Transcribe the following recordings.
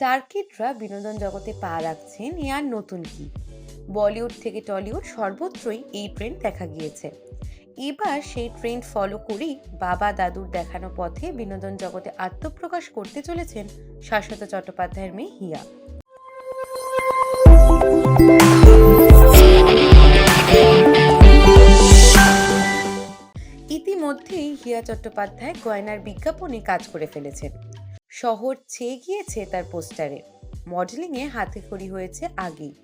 স্টারকিডরা বিনোদন জগতে পা রাখছেন এ আর নতুন কি? বলিউড থেকে টলিউড সর্বত্রই এই ট্রেন্ড দেখা গিয়েছে। এবার সেই ট্রেন্ড ফলো করেই বাবা দাদুর দেখানো পথে বিনোদন জগতে আত্মপ্রকাশ করতে চলেছেন শাশ্বত চট্টোপাধ্যায়ের মেয়ে হিয়া। ইতিমধ্যেই হিয়া চট্টোপাধ্যায় গয়নার বিজ্ঞাপনে কাজ করে ফেলেছেন। শহর ছেয়ে গিয়েছে তার পোস্টারে। মডেলিংয়ে হাতে খড়ি হয়েছে আগেই।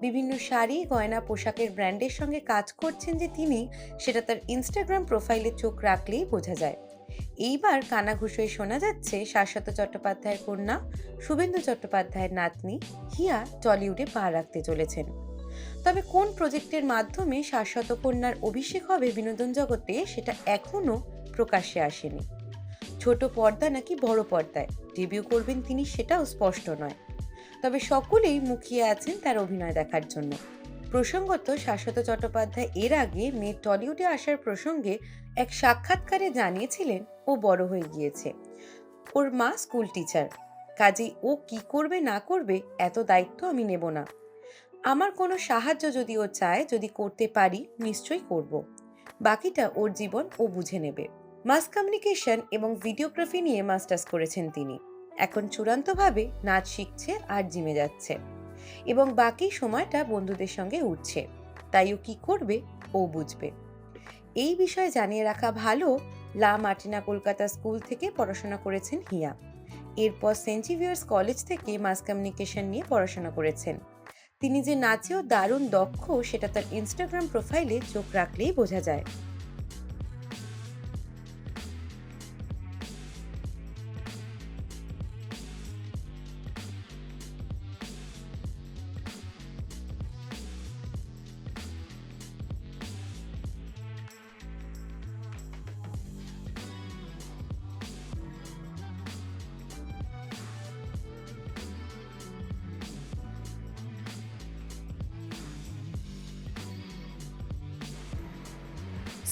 বিভিন্ন শাড়ি, গয়না, পোশাকের ব্র্যান্ডের সঙ্গে কাজ করছেন যে তিনি, সেটা তার ইনস্টাগ্রাম প্রোফাইলে চোখ রাখলেই বোঝা যায়। এইবার কানাঘুষোয় শোনা যাচ্ছে শাশ্বত চট্টোপাধ্যায়ের কন্যা, শুভেন্দু চট্টোপাধ্যায়ের নাতনি, হিয়া টলিউডে পা রাখতে চলেছেন। তবে কোন প্রজেক্টের মাধ্যমে শাশ্বত কন্যার অভিষেক হবে বিনোদন জগতে, সেটা এখনও প্রকাশ্যে আসেনি। ছোট পর্দা নাকি বড় পর্দায়? ডেবিউ করবেন তিনি সেটাও স্পষ্ট নয়। তবে সকলেই মুখিয়ে আছেন তার অভিনয় দেখার জন্য। প্রসঙ্গত শাশ্বত চট্টোপাধ্যায় এর আগে মেয়ে টলিউডে আসার প্রসঙ্গে এক সাক্ষাৎকারে জানিয়েছিলেন, ও বড় হয়ে গিয়েছে। ওর মা স্কুল টিচার কাজেই ও কি করবে না করবে এত দায়িত্ব আমি নেব না। আমার কোনো সাহায্য যদি ও চায়, যদি করতে পারি, নিশ্চয়ই করব। বাকিটা ওর জীবন ও বুঝে নেবে। মাস কমিউনিকেশন এবং ভিডিওগ্রাফি নিয়ে মাস্টার্স করেছেন তিনি। এখন চূড়ান্তভাবে নাচ শিখছে আর জিমে যাচ্ছে এবং বাকি সময়টা বন্ধুদের সঙ্গে উঠছে। তাই ও কি করবে, ও বুঝবে। এই বিষয়ে জানিয়ে রাখা ভালো, লা মার্টিনা কলকাতা স্কুল থেকে পড়াশোনা করেছেন হিয়া। এরপর সেন্ট কলেজ থেকে মাস কমিউনিকেশন নিয়ে পড়াশোনা করেছেন। তিনি যে নাচেও দারুণ দক্ষ, সেটা তার ইনস্টাগ্রাম প্রোফাইলে চোখ রাখলেই বোঝা যায়।